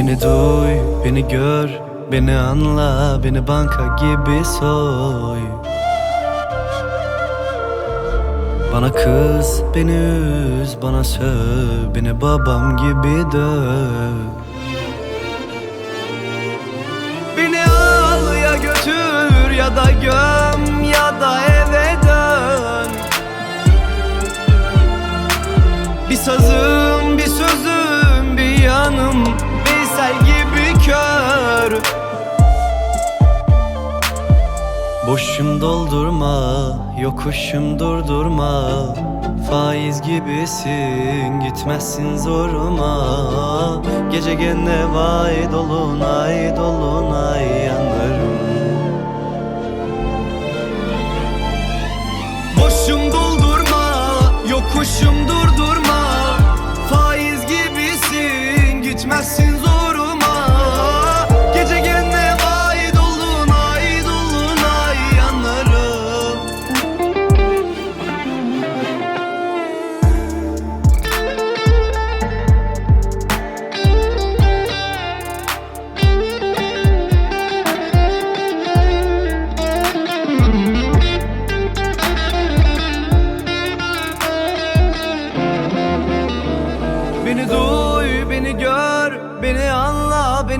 Beni duy, beni gör, beni anla, beni banka gibi soy. Bana kız, beni üz, bana söv, beni babam gibi döv. Beni al ya götür ya da göm ya da eve dön. Bir sazım, Boşum doldurma, yokuşum durdurma. Faiz gibisin, gitmezsin zoruma. Gece gene vay dolunay, dolunay yanarım. Boşum doldurma, yokuşum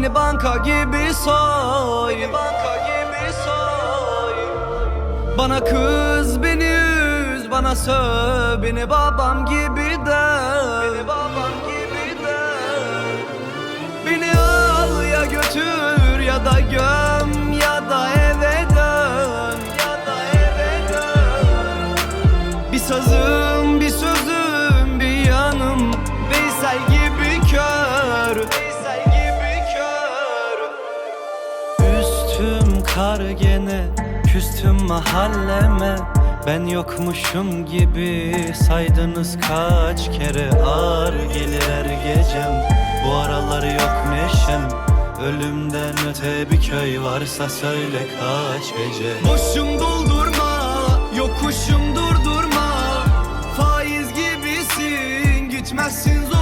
beni banka gibi soy. Beni banka gibi soy. Bana kız, beni üz, bana söv, beni babam gibi döv. Beni babam gibi döv. Beni al ya götür ya da göm Üstüm kar gene Küstüm mahalleme. Ben yokmuşum gibi Saydınız kaç kere. Ağır gelir her gecem Bu aralar yok neşem. Ölümden öte bir köy varsa söyle kaç hece Boşum doldurma, yokuşum durdurma. Faiz gibisin, gitmezsin zoruma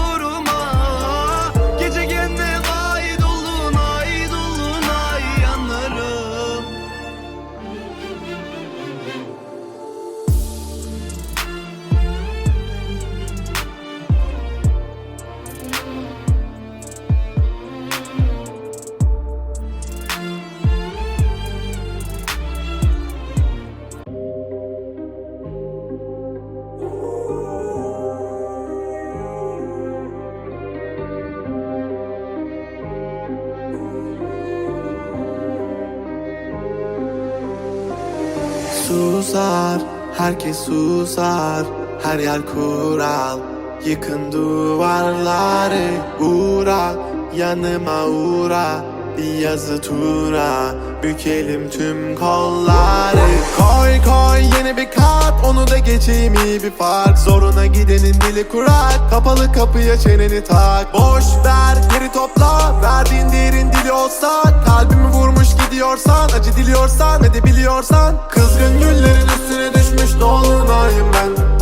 Susar, herkes susar Her yer kural. Yıkın duvarları Uğra, yanıma uğra Bir yazı tura Bükelim tüm kolları. Koy koy yeni geçeyim iyi bir fark. Zoruna gidenin dili kurak. Kapalı kapıya çeneni tak. Boş ver geri topla. Verdiğin değerin dili olsa Kalbimi vurmuş gidiyorsan Acı diliyorsan ve de biliyorsan. Kızgın güllerin üstüne düşmüş dolunayım ben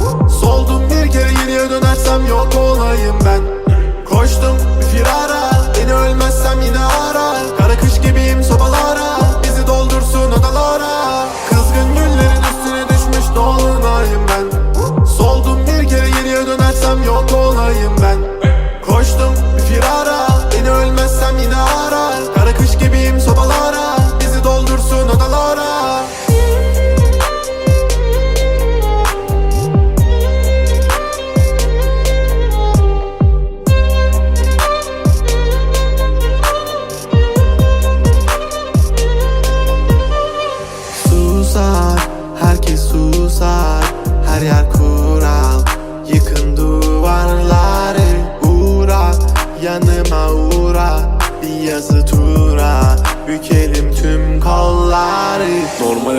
yok olayım ben. Koştum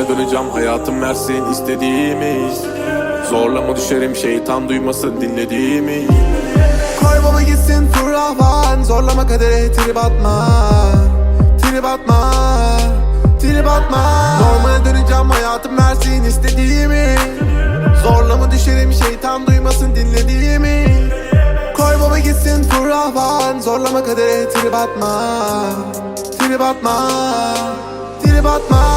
Döneceğim hayatım versin istediğimiz Zorlama düşerim şeytan duymasın dinlediğimi. Baba gitsin furravan Zorlama kadere trip atma. Trip atma Trip atma. Normale döneceğim hayatım versin istediğimi. Zorlama düşerim şeytan duymasın dinlediğimi. Baba gitsin Zorlama Zorlama kadere trip atma. Trip atma Trip atma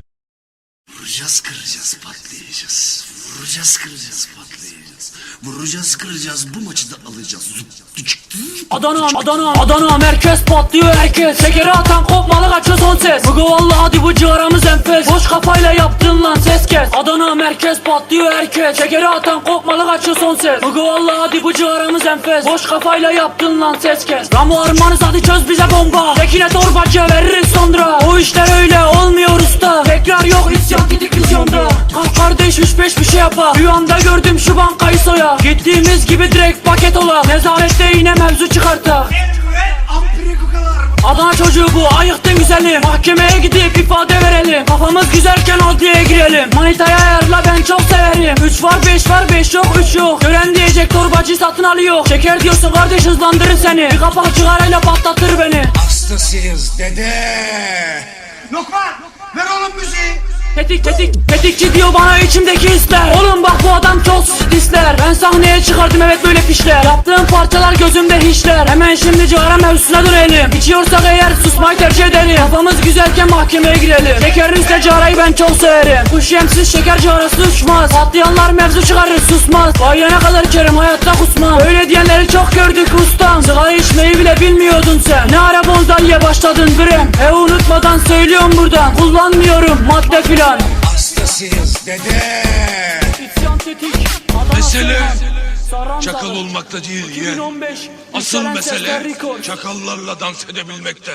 Vuracağız kıracağız patlayacağız. Vuracağız kıracağız patlayacağız. Vuracağız kıracağız bu maçı da alacağız. Adana, Adana, Adana. Merkez patlıyor herkes. Şekeri atan kopmalı kaçıyor son ses. Bugü valla hadi bu ciğaramız enfes. Boş kafayla yaptın lan ses kes. Adana merkez patlıyor herkes. Şekeri atan kopmalı kaçıyor son ses. Bugü valla hadi bu ciğaramız enfes. Boş kafayla yaptın lan ses kes. Ramo armanız hadi çöz bize bomba. Tekine torbacı veririz sonra beş bir şey yapar. Rüyamda gördüm şu bankayı soya. Gittiğimiz gibi direkt paket ola. Nezarette yine mevzu çıkarta Adana çocuğu bu ayıktın güzelim. Mahkemeye gidip ifade verelim. Kafamız güzelken adliyeye girelim. Manitaya ayarla ben çok severim. 3 var 5 var 5 yok 3 yok. Gören diyecek torbacı satın alıyor. Şeker diyorsun kardeş hızlandırır seni. Bir kapak cigarayla patlatır beni. Hastasıyız dede. Lokman ver oğlum müziği. Tetik tetik tetikçi diyor bana içimdeki hisler. Oğlum bak bu adam çok disler Ben sahneye çıkardım evet böyle fişler Yaptığım parçalar gözümde hiçler. Hemen şimdi cigara mevzusuna dönelim. İçiyorsak eğer susmayı tercih ederim Kafamız güzelken mahkemeye girelim. Şekerin üstüne cigarayı ben çok severim. Bu şemsiz şeker cigarası uçmaz Patlayanlar mevzu çıkarır susmaz. Bayana kadar içerim hayatta kusmam. Öyle diyenleri çok gördük ustam. Sigara içmeyi bile bilmiyordun sen. Ne ara bonzaiye başladın bre E unutmadan söylüyorum buradan. Kullanmıyorum madde filan Hastasıyız dede. İsyan tetik Mesele çakal olmakta değil yeğen. 2015 Asıl mesele çakallarla dans edebilmekte.